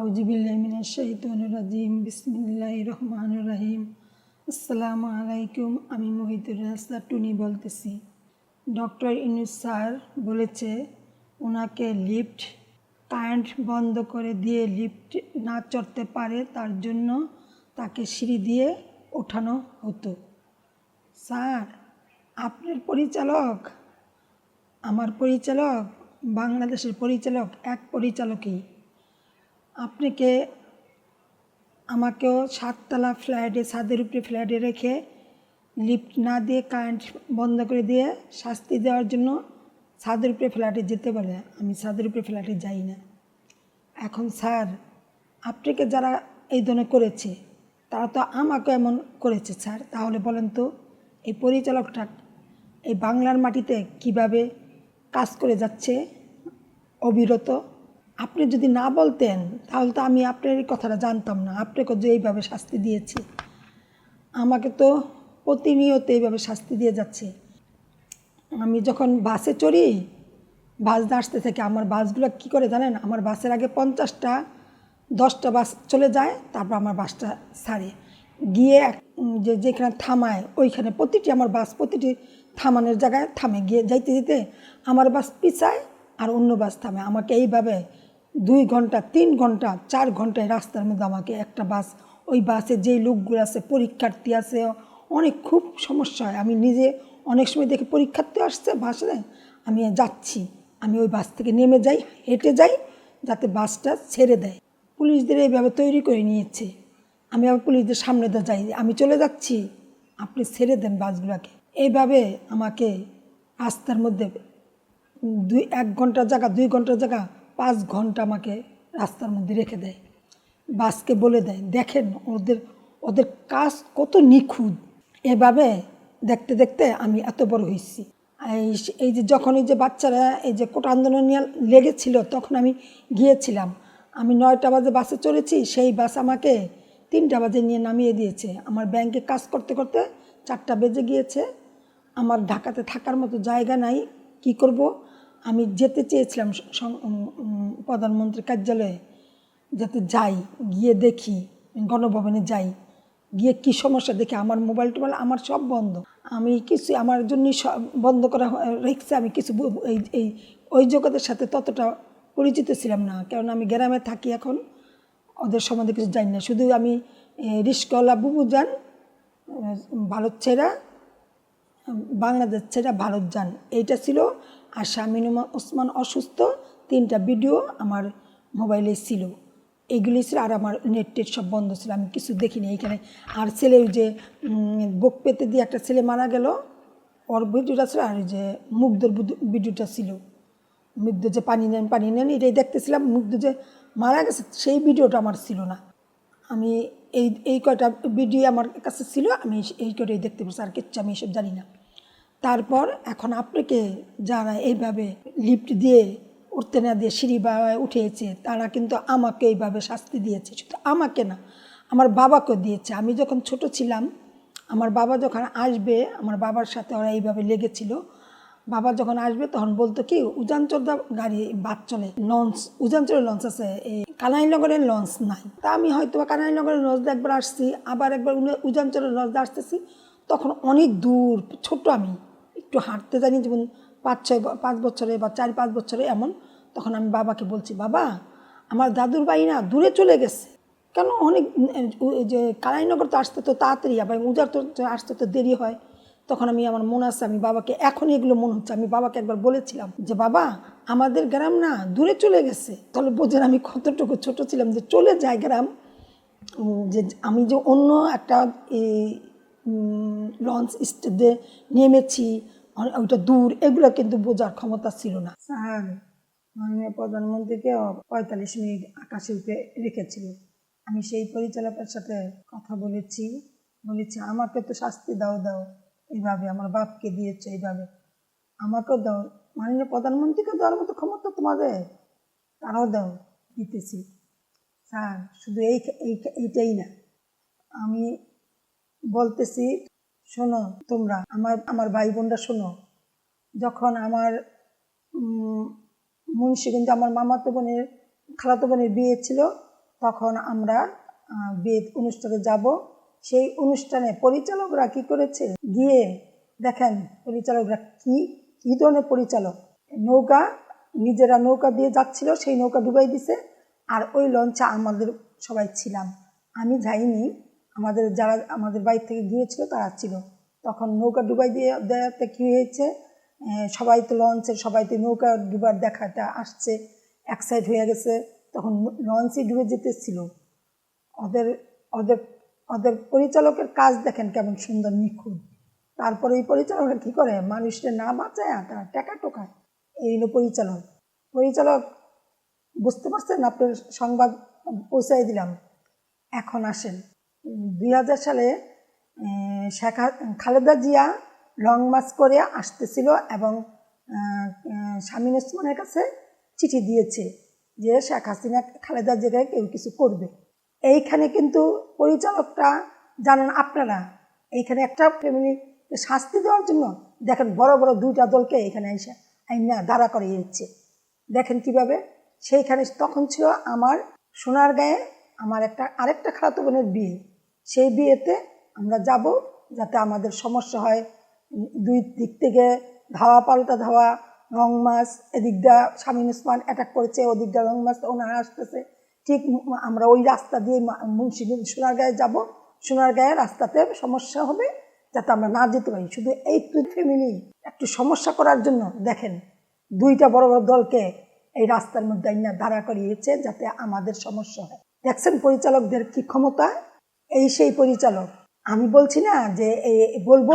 আউজিবিল্লামিনের শাহিদানুরাজিম বিসমিল্লাহ রহমান রাহিম। আসসালামু আলাইকুম, আমি মহিতুর রাস্তা টুনি বলতেছি। ডক্টর ইনুস স্যার বলেছে ওনাকে লিফট কারেন্ট বন্ধ করে দিয়ে লিফট না চড়তে পারে, তার জন্য তাকে সিঁড়ি দিয়ে ওঠানো হতো। স্যার, আপনার পরিচালক, আমার পরিচালক, বাংলাদেশের পরিচালক, এক পরিচালকই। আপনাকে আমাকেও সাততলা ফ্ল্যাটে, ছাদের উপরে ফ্ল্যাটে রেখে লিফট না দিয়ে কারেন্ট বন্ধ করে দিয়ে শাস্তি দেওয়ার জন্য ছাদের উপরে ফ্ল্যাটে যেতে বলে আমি ছাদের উপরে ফ্ল্যাটে যাই না। এখন স্যার, আপনাকে যারা এই ধরনের করেছে, তারা তো আমাকে এমন করেছে স্যার। তাহলে বলেন তো, এই পরিচালকটা এই বাংলার মাটিতে কীভাবে কাজ করে যাচ্ছে? অবিরত আপনি যদি না বলতেন, তাহলে তো আমি আপনার এই কথাটা জানতাম না। আপনাকে যে এইভাবে শাস্তি দিয়েছে। আমাকে তো প্রতিনিয়ত এইভাবে শাস্তি দিয়ে যাচ্ছে। আমি যখন বাসে চড়ি, বাস আসতে থেকে আমার বাসগুলো কি করে জানেন? আমার বাসের আগে পঞ্চাশটা, দশটা বাস চলে যায়, তারপর আমার বাসটা ছাড়ে। গিয়ে যে যেখানে থামায়, ওইখানে প্রতিটি আমার বাস প্রতিটি থামানোর জায়গায় থামে। গিয়ে যাইতে যেতে আমার বাস পিছায় আর অন্য বাস থামে। আমাকে এইভাবে দুই ঘণ্টা, তিন ঘণ্টা, চার ঘন্টায় রাস্তার মধ্যে আমাকে একটা বাস, ওই বাসে যেই লোকগুলো আছে, পরীক্ষার্থী আছে, অনেক খুব সমস্যা হয়। আমি নিজে অনেক সময় দেখে পরীক্ষার্থী আসছে বাসে, আমি যাচ্ছি, আমি ওই বাস থেকে নেমে যাই, হেঁটে যাই, যাতে বাসটা ছেড়ে দেয়। পুলিশদের এইভাবে তৈরি করে নিয়েছে। আমি আবার পুলিশদের সামনে তো যাই, আমি চলে যাচ্ছি, আপনি ছেড়ে দেন বাসগুলোকে। এইভাবে আমাকে রাস্তার মধ্যে দুই, এক ঘণ্টার জায়গা, দুই ঘণ্টার জায়গা পাঁচ ঘণ্টা আমাকে রাস্তার মধ্যে রেখে দেয়। বাসকে বলে দেয়, দেখেন, ওদের ওদের কাজ কত নিখুঁত। এভাবে দেখতে দেখতে আমি এত বড় হয়েছি। এই যে যখন এই যে বাচ্চারা, এই যে কোটা আন্দোলন নিয়ে লেগেছিল, তখন আমি গিয়েছিলাম। আমি নয়টা বাজে বাসে চড়েছি, সেই বাস আমাকে তিনটা বাজে নিয়ে নামিয়ে দিয়েছে। আমার ব্যাংকে কাজ করতে করতে চারটা বেজে গিয়েছে। আমার ঢাকাতে থাকার মতো জায়গা নাই। কি করব? আমি যেতে চেয়েছিলাম প্রধানমন্ত্রীর কার্যালয়ে যাতে যাই, গিয়ে দেখি, গণভবনে যাই, গিয়ে কি সমস্যা দেখি, আমার মোবাইল টোবাইল আমার সব বন্ধ। আমি কিছু, আমার জন্যই সব বন্ধ করা রেখেছে, আমি কিছু এই এই, ওই জগতের সাথে ততটা পরিচিত ছিলাম না কারণ আমি গ্রামে থাকি এখন, ওদের সম্বন্ধে কিছু জানি না। শুধু আমি রিস্কলা বুবু যান ভারত ছেড়া বাংলাদেশ ছেড়ে ভারত যান। এইটা ছিল আর শামিন উমা- ওসমান অসুস্থ। তিনটা ভিডিও আমার মোবাইলে ছিল। এইগুলি ছিল আর আমার নেট টেট সব বন্ধ ছিল। আমি কিছু দেখিনি এইখানে আর ছেলে ওই যে বুক পেতে দিয়ে একটা ছেলে মারা গেল। ওর ভিডিওটা ছিল আর ওই যে মুগ্ধর ভিডিওটা ছিল। মুগ্ধ যে পানি নেন পানি নেন, এটাই দেখতেছিলাম। মুগ্ধ যে মারা গেছে, সেই ভিডিওটা আমার ছিল না। আমি এই এই কয়টা ভিডিও আমার কাছে ছিল, আমি এই কয়টাই দেখতে পাচ্ছি আর কিচ্ছু আমি এসব জানি না। তারপর এখন আপনাকে যারা এইভাবে লিফট দিয়ে, উঠতে না দিয়ে সিঁড়ি বা উঠিয়েছে, তারা কিন্তু আমাকে এইভাবে শাস্তি দিয়েছে। শুধু আমাকে না, আমার বাবাকেও দিয়েছে। আমি যখন ছোট ছিলাম, আমার বাবা যখন আসবে, আমার বাবার সাথে ওরা এইভাবে লেগেছিল বাবা যখন আসবে, তখন বলতো কি উজানচোরদা গাড়ি বাদ চলে লঞ্চ উজানচরের লঞ্চ আছে, এই কানাইনগরের লঞ্চ নাই। তা আমি হয়তো কানাইনগরের লঞ্চ একবার আসছি, আবার একবার উজানচরের লঞ্চ আসতেছি। তখন অনেক দূর, ছোট আমি, একটু হাঁটতে জানি, যেমন পাঁচ ছয় পাঁচ বছরে বা চার পাঁচ বছরে এমন, তখন আমি বাবাকে বলছি, বাবা, আমার দাদুর বাড়ি না দূরে চলে গেছে। কেন? অনেক যে কালাইনগর তো আসতে তো তাড়াতাড়ি, আবার উজার তো আসতে তো দেরি হয়। তখন আমি, আমার মনে আছে, আমি বাবাকে, এখন এগুলো মনে হচ্ছে, আমি বাবাকে একবার বলেছিলাম যে, বাবা, আমাদের গ্রাম না দূরে চলে গেছে। তাহলে বোঝেন আমি কতটুকু ছোট ছিলাম যে, চলে যায় গ্রাম। যে, আমি যে অন্য একটা লঞ্চ স্টেডে নেমেছি ওইটা দূর, এগুলো কিন্তু বোঝার ক্ষমতা ছিল না। স্যার, মাননীয় প্রধানমন্ত্রীকে পঁয়তাল্লিশ মিনিট আকাশে উঠে রেখেছিল। আমি সেই পরিচালকের সাথে কথা বলেছি। বলেছি, আমাকে তো শাস্তি দাও দাও। এইভাবে আমার বাপকে দিয়েছে, এইভাবে। আমাকেও দাও। মাননীয় প্রধানমন্ত্রীকে দেওয়ার মতো ক্ষমতা তোমাদের? তারাও দাও, দিতেছি। স্যার, শুধু এই এই এইটাই না। আমি বলতেছি, শোনো তোমরা, আমার আমার ভাই বোনরা শোনো। যখন আমার মুন্সিগঞ্জে আমার মামাতো বোনের, খালাতো বোনের বিয়ে ছিল, তখন আমরা বিয়ে অনুষ্ঠানে যাব। সেই অনুষ্ঠানে পরিচালকরা কি করেছে? গিয়ে দেখেন পরিচালকরা কি কি ধরনের পরিচালক? নৌকা, নিজেরা নৌকা দিয়ে যাচ্ছিল, সেই নৌকা ডুবাই দিছে। আর ওই লঞ্চে আমাদের সবাই ছিলাম। আমি যাইনি, আমাদের যারা, আমাদের বাড়ি থেকে গিয়েছিল তারা ছিল। তখন নৌকা ডুবাই দিয়ে দেওয়াতে কী হয়েছে? সবাই তো লঞ্চের সবাই তো নৌকা ডুবার দেখাটা আসছে, এক সাইড হয়ে গেছে। তখন লঞ্চই ডুবে যেতেছিল। ওদের ওদের ওদের পরিচালকের কাজ দেখেন কেমন সুন্দর নিখুঁত। তারপরে এই পরিচালকরা কী করে? মানুষকে না বাঁচায় তারা টাকা টোকায়। এই হলো পরিচালক। পরিচালক বুঝতে পারছেন? আপনার সংবাদ পৌঁছাই দিলাম। এখন আসেন। দুই হাজার সালে শেখ খালেদা জিয়া লং মার্চ করে আসতেছিল এবং শামীম ওসমানের কাছে চিঠি দিয়েছে যে শেখ হাসিনা খালেদা জিয়াকে কেউ কিছু করবে। এইখানে কিন্তু পরিচালকটা জানেন আপনারা, এইখানে একটা ফ্যামিলি শাস্তি দেওয়ার জন্য দেখেন বড় বড় দুইটা দলকে এখানে এসে আইনা দাঁড়া করে দিচ্ছে। দেখেন কীভাবে? সেইখানে তখন ছিল আমার সোনার গায়ে আমার একটা, আরেকটা খালাতো বোনের বিয়ে। সেই বিয়েতে আমরা যাব যাতে আমাদের সমস্যা হয়, দুই দিক থেকে ধাওয়া পাল্টা ধাওয়া, রং মাছ এদিক দিয়ে শামীম অ্যাটাক করেছে, ওদিক দিয়ে রং মাছ ওনারা আসতেছে। ঠিক আমরা ওই রাস্তা দিয়ে মুন্সিগঞ্জ সোনারগাঁয়ে যাব। সোনারগাঁয়ে রাস্তাতে সমস্যা হবে যাতে আমরা না যেতে পারি। শুধু এই ফ্যামিলি একটু সমস্যা করার জন্য দেখেন দুইটা বড় বড় দলকে এই রাস্তার মধ্যে আইনা দাঁড়া করিয়েছে যাতে আমাদের সমস্যা হয়। দেখছেন পরিচালকদের কি ক্ষমতা? এই সেই পরিচালক। আমি বলছি না যে বলব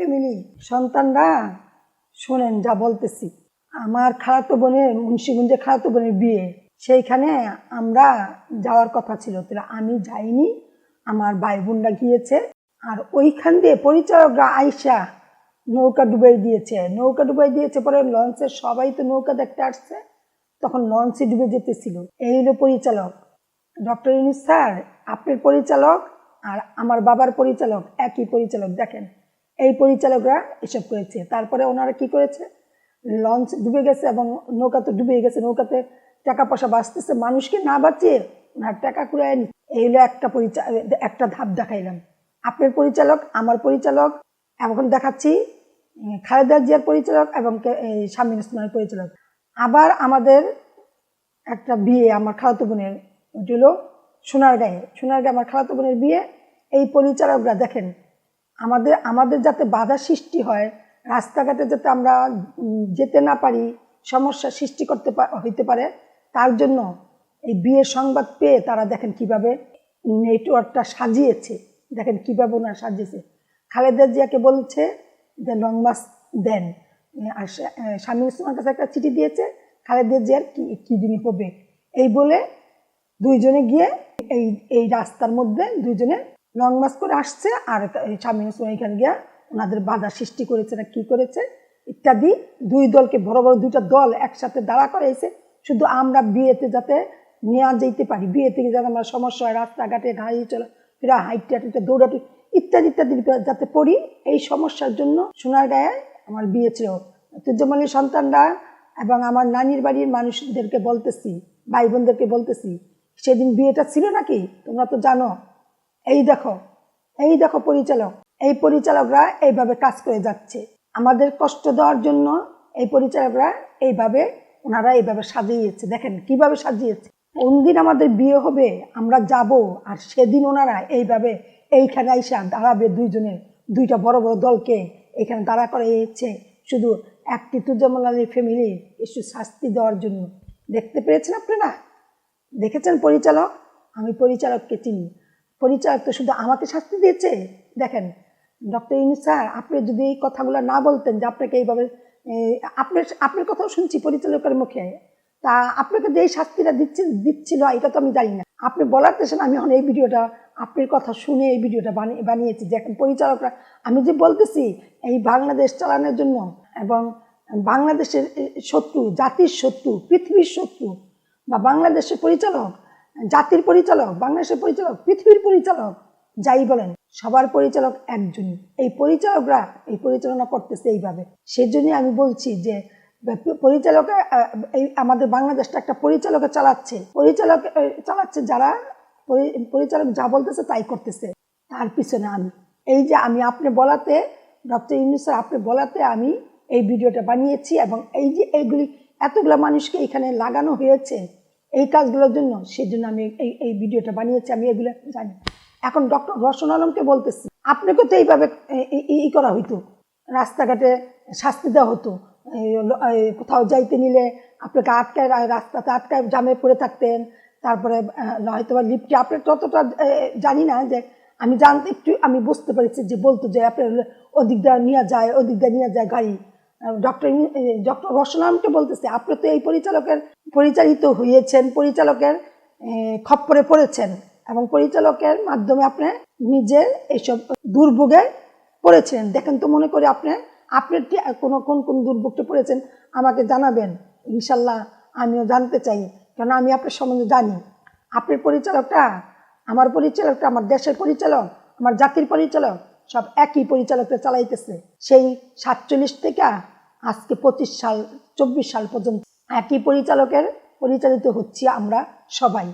ফ্যামিলি, সন্তানরা, শোনেন যা বলতেছি। আমার খালাতো বোনের মুন্সিগঞ্জে খালাতো বোনের বিয়ে, সেইখানে আমরা যাওয়ার কথা ছিল। তাহলে আমি যাইনি, আমার ভাই বোনরা গিয়েছে, আর ওইখান দিয়ে পরিচালকরা আইসা নৌকা ডুবাই দিয়েছে। নৌকা ডুবাই দিয়েছে পরে লঞ্চের সবাই তো নৌকা দেখতে আসছে, তখন লঞ্চে ডুবে যেতেছিল। এই হলো পরিচালক। ডক্টর ইউনুস স্যার, আপনার পরিচালক আর আমার বাবার পরিচালক, একই পরিচালক, দেখেন। এই পরিচালকরা এসব করেছে। তারপরে ওনারা কি করেছে? লঞ্চ ডুবে গেছে এবং নৌকা তো ডুবে গেছে, নৌকাতে টাকা পয়সা বাঁচতেছে। মানুষকে না বাঁচিয়ে ওনার টাকা কুড়ায় নি এই হলো একটা পরিচা, একটা ধাপ দেখাইলাম। আপনার পরিচালক, আমার পরিচালক এখন দেখাচ্ছি খালেদা জিয়ার পরিচালক এবং এই শামীম ওসমানের পরিচালক। আবার আমাদের একটা বিয়ে, আমার খালাতো বোনের ওটি হলো সোনারগাঁয়ে। সোনারগাঁয়ে আমার খালাতো বোনের বিয়ে। এই পরিচালকরা দেখেন আমাদের আমাদের যাতে বাধা সৃষ্টি হয় রাস্তাঘাটে যাতে আমরা যেতে না পারি সমস্যা সৃষ্টি করতে হইতে পারে তার জন্য এই বিয়ের সংবাদ পেয়ে তারা দেখেন কীভাবে নেটওয়ার্কটা সাজিয়েছে। দেখেন কীভাবে ওনারা সাজিয়েছে। খালেদা জিয়াকে বলছে যে লং মাস দেন। আর স্বামী আহ, কাছে একটা চিঠি দিয়েছে খালেদা জিয়ার কি কি দিনই হবে এই বলে দুইজনে গিয়ে এই এই রাস্তার মধ্যে দুইজনে লং মার্চ করে আসছে, আর স্বামী ওসমান এখানে গিয়া ওনাদের বাধা সৃষ্টি করেছে না কি করেছে, ইত্যাদি। দুই দলকে, বড় বড় দুইটা দল একসাথে দাঁড়া করাইছে। শুধু আমরা বিয়েতে যাতে নেওয়া যেতে পারি বিয়ে থেকে যাতে আমরা সমস্যা হয়, রাস্তাঘাটে গাড়ি চলা ফেরা, হাইটে হাইটে দৌড়াটি, ইত্যাদি ইত্যাদি যাতে পড়ি, এই সমস্যার জন্য সোনার গায়ে আমার বিয়ে ছিল। তুজ্জমালির সন্তানরা এবং আমার নানির বাড়ির মানুষদেরকে বলতেছি, ভাই বোনদেরকে বলতেছি, সেদিন বিয়েটা ছিল নাকি? তোমরা তো জানো। এই দেখো এই দেখো পরিচালক। এই পরিচালকরা এইভাবে কাজ করে যাচ্ছে। আমাদের কষ্ট দেওয়ার জন্য এই পরিচালকরা এইভাবে, ওনারা এইভাবে সাজিয়েছে। দেখেন কীভাবে সাজিয়েছে। কোন দিন আমাদের বিয়ে হবে, আমরা যাব, আর সেদিন ওনারা এইভাবে এইখানে আইসা দাঁড়াবে দুইজনের দুইটা বড় বড় দলকে এখানে দাঁড়া করে এসেছে শুধু একটি তুজামল আলীর ফ্যামিলি একটু শাস্তি দেওয়ার জন্য। দেখতে পেয়েছেন আপনারা? দেখেছেন পরিচালক? আমি পরিচালককে চিনি। পরিচালক তো শুধু আমাকে শাস্তি দিয়েছে। দেখেন, ডক্টর ইউনুস স্যার, আপনি যদি এই কথাগুলো না বলতেন যে আপনাকে এইভাবে আপনার আপনার কথাও শুনছি পরিচালকের মুখে। তা আপনাকে যে এই শাস্তিটা দিচ্ছে, দিচ্ছিল, এটা তো আমি জানি না। আপনি বলার পেছনে আমি এখন এই ভিডিওটা, আপনার কথা শুনে এই ভিডিওটা বানিয়ে বানিয়েছি। দেখেন পরিচালকরা, আমি যে বলতেছি, এই বাংলাদেশ চালানোর জন্য এবং বাংলাদেশের শত্রু, জাতির শত্রু, পৃথিবীর শত্রু বা বাংলাদেশের পরিচালক জাতির পরিচালক, বাংলাদেশের পরিচালক, পৃথিবীর পরিচালক, যাই বলেন, সবার পরিচালক একজনই। এই পরিচালকরা এই পরিচালনা করতেছে এইভাবে। সেজন্যই আমি বলছি যে পরিচালক এই আমাদের বাংলাদেশটা একটা পরিচালকে চালাচ্ছে। পরিচালক চালাচ্ছে যারা পরিচালক যা বলতেছে তাই করতেছে। তার পিছনে আমি। এই যে আমি আপনি বলাতে, ডক্টর ইউনুস স্যার আপনি বলাতে আমি এই ভিডিওটা বানিয়েছি এবং এই যে এইগুলি এতগুলো মানুষকে এখানে লাগানো হয়েছে এই কাজগুলোর জন্য সেই জন্য আমি এই এই ভিডিওটা বানিয়েছি, আমি এগুলো জানি। এখন ডক্টর রসন আলমকে বলতেছি, আপনাকে তো এইভাবে ই করা হইতো। রাস্তাঘাটে শাস্তি দেওয়া হতো। কোথাও যাইতে নিলে আপনাকে আটকায় রাস্তাতে আটকায় জামে পড়ে থাকতেন। তারপরে হয়তো বা লিফটে। আপনি ততটা জানি না যে, আমি জানতে একটু আমি বুঝতে পেরেছি যে বলতো যে আপনার ওদিক দিয়ে নিয়ে যায়, ওদিক দিয়ে নিয়ে যায় গাড়ি। ডক্টর ডক্টর রসনামকে বলতেছে, আপনি তো এই পরিচালকের, পরিচালিত হয়েছেন, পরিচালকের খপ্পরে পড়েছেন এবং পরিচালকের মাধ্যমে আপনি নিজের এইসব দুর্ভোগে পড়েছেন। দেখেন তো মনে করি আপনি আপনার কোনো, কোন কোন দুর্ভোগটা পড়েছেন? আমাকে জানাবেন। ইনশাল্লাহ আমিও জানতে চাই কেন আমি আপনার সম্বন্ধে জানি। আপনার পরিচালকটা, আমার পরিচালকটা, আমার দেশের পরিচালক, আমার জাতির পরিচালক সব একই পরিচালকটা চালাইতেছে। সেই সাতচল্লিশ থেকে আজকে পঁচিশ সাল, চব্বিশ সাল পর্যন্ত একই পরিচালকের পরিচালিত হচ্ছি আমরা সবাই।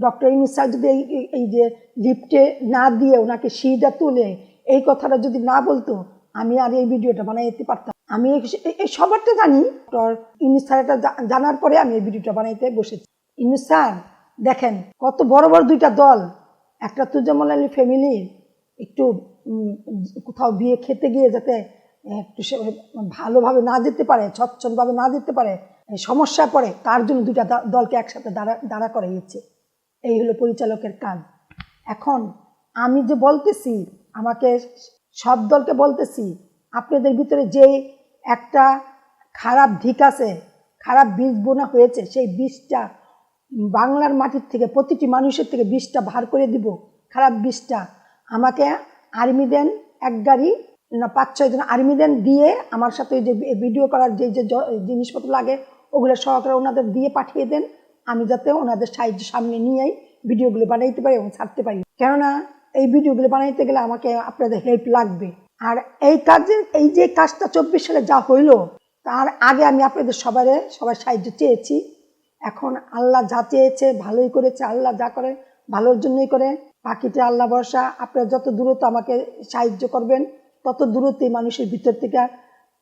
ডক্টর ইউনুস স্যার যদি এই যে লিফটে না দিয়ে ওনাকে সিঁড়িটা তুলে এই কথাটা যদি না বলতো, আমি আর এই ভিডিওটা বানাইতে পারতাম। আমি এই- সবারটা জানি। ডক্টর ইউনুস স্যার এটা জানার পরে আমি এই ভিডিওটা বানাইতে বসেছি। ইউনুস স্যার, দেখেন কত বড় বড় দুইটা দল, একটা তুজামল আলী ফ্যামিলির একটু কোথাও বিয়ে খেতে গিয়ে যাতে একটু সে, ভালোভাবে না যেতে পারে স্বচ্ছলভাবে না যেতে পারে সমস্যা পড়ে, তার জন্য দুটা দলকে একসাথে দাঁড়া দাঁড়া করাইছে এই হলো পরিচালকের কাজ। এখন আমি যে বলতেছি, আমাকে সব দলকে বলতেছি, আপনাদের ভিতরে যে একটা খারাপ দিক আছে, খারাপ বীজ বোনা হয়েছে, সেই বীজটা বাংলার মাটির থেকে, প্রতিটি মানুষের থেকে বীজটা ভার করে দিব। খারাপ বীজটা আমাকে আর্মি দেন এক গাড়ি, না, পাঁচ, ছয় জন আর্মি দেন দিয়ে আমার সাথে যে ভিডিও করার যে যে জিনিসপত্র লাগে, ওগুলো সহকারে ওনাদের দিয়ে পাঠিয়ে দেন। আমি যাতে ওনাদের সাহায্য সামনে নিয়েই ভিডিওগুলো বানাইতে পারি এবং ছাড়তে পারি। কেননা এই ভিডিওগুলো বানাইতে গেলে আমাকে আপনাদের হেল্প লাগবে। আর এই কাজে, এই যে কাজটা চব্বিশ সালে যা হইল, তার আগে আমি আপনাদের সবারে, সবার সাহায্য চেয়েছি। এখন আল্লাহ যা চেয়েছে, ভালোই করেছে। আল্লাহ যা করে, ভালোর জন্যই করে। বাকিটা আল্লাহ ভরসা, আপনারা যত দূরত্ব আমাকে সাহায্য করবেন, তত দূরত্বই মানুষের ভিতর থেকে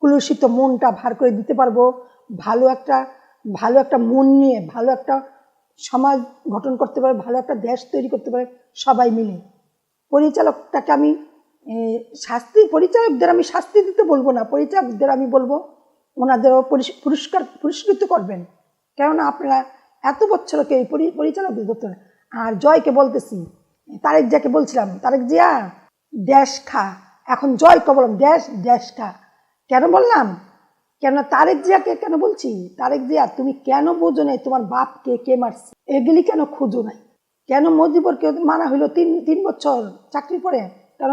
কুলসিত মনটা ভার করে দিতে পারব। ভালো একটা ভালো একটা মন নিয়ে, ভালো একটা সমাজ গঠন করতে পারে, ভালো একটা দেশ তৈরি করতে পারে, সবাই মিলে। পরিচালকটাকে আমি শাস্তি, পরিচালকদের আমি শাস্তি দিতে বলব না, পরিচালকদের আমি বলব, ওনাদেরও পরিস- পুরস্কার, পুরস্কৃত করবেন। কেননা আপনারা এত বছরকে এই পরি- পরিচালকদের ধরতে না। আর জয়কে বলতেছি তারেক জিয়াকে বলছিলাম, তারেক জিয়া ড্যাশ খা। এখন জয়কে বললাম ড্যাশ ড্যাশ খা। কেন বললাম? কেন তারেক জিয়াকে কেন বলছি? তারেক জিয়া, তুমি কেন বোঝো নাই তোমার বাপকে কে মারছে? এগুলি কেন খুঁজো নাই? কেন মজিবর মজিবরকে মারা হইল তিন তিন বছর চাকরি পরে? কেন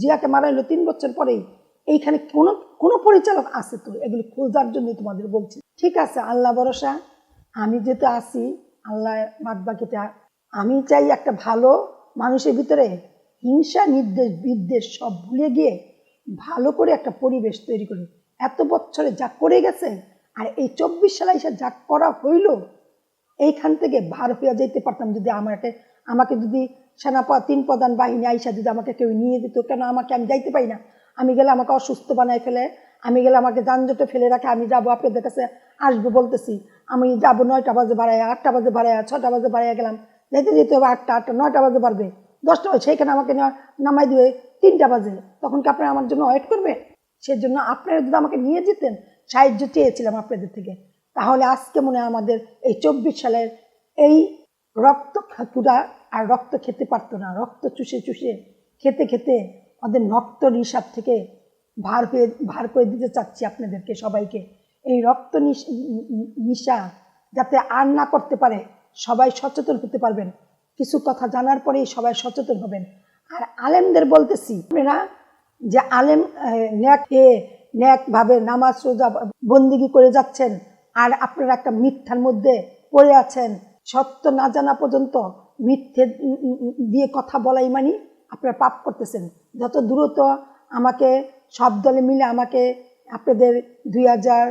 জিয়াকে মারা হইল তিন বছর পরেই? এইখানে কোনো কোনো পরিচালক আছে তো? এগুলি খোঁজার জন্য তোমাদের বলছি। ঠিক আছে, আল্লাহ ভরসা। আমি যেতে আসি আল্লাহ বাদ বাকিটা আমি চাই একটা ভালো মানুষের ভিতরে হিংসা নির্দেশ বিদ্বেষ সব ভুলে গিয়ে ভালো করে একটা পরিবেশ তৈরি করে। এত বছরে যা করে গেছে আর এই চব্বিশ সালে এসে যা করা হইল, এইখান থেকে ভার হইয়া যেতে পারতাম যদি আমাকে আমাকে যদি সেনাপা, তিন প্রধান বাহিনী আইসা যদি আমাকে কেউ নিয়ে দিত কেন আমাকে আমি যাইতে পারি না? আমি গেলে আমাকে অসুস্থ বানায় ফেলে, আমি গেলে আমাকে যানজটে ফেলে রাখে, আমি যাব আপনাদের কাছে, আসব বলতেছি। আমি যাব নয়টা বাজে বাড়ায় আটটা বাজে বাড়ায় ছটা বাজে বাড়ায় গেলাম। যেতে যেতে হবে আটটা আটটা, নয়টা বাজে বাড়বে দশটা বাজে, সেইখানে আমাকে নামাই দিবে। তিনটা বাজে। তখন কি আপনারা আমার জন্য ওয়েট করবে? সেজন্য আপনারা যদি আমাকে নিয়ে যেতেন, সাহায্য চেয়েছিলাম আপনাদের থেকে, তাহলে আজকে মনে হয় আমাদের এই চব্বিশ সালের এই রক্ত খাতুরা আর রক্ত খেতে পারতো না। রক্ত চুষে চুষে, খেতে খেতে ওদের নক্ত নিঃস্বাদ থেকে ভার হয়ে ভার করে দিতে চাচ্ছি আপনাদেরকে সবাইকে। এই রক্ত নিশা যাতে আর না করতে পারে সবাই সচেতন হতে পারবেন। কিছু কথা জানার পরেই সবাই সচেতন হবেন। আর আলেমদের বলতেছি, আপনারা যে আলেম ন্যাক এ ন্যাকভাবে নামাজ, রোজা বন্দিগি করে যাচ্ছেন আর আপনারা একটা মিথ্যার মধ্যে পড়ে আছেন, সত্য না জানা পর্যন্ত মিথ্যে দিয়ে কথা বলাই মানে আপনারা পাপ করতেছেন। যত দ্রুত আমাকে সব দলে মিলে আমাকে আপনাদের দুই হাজার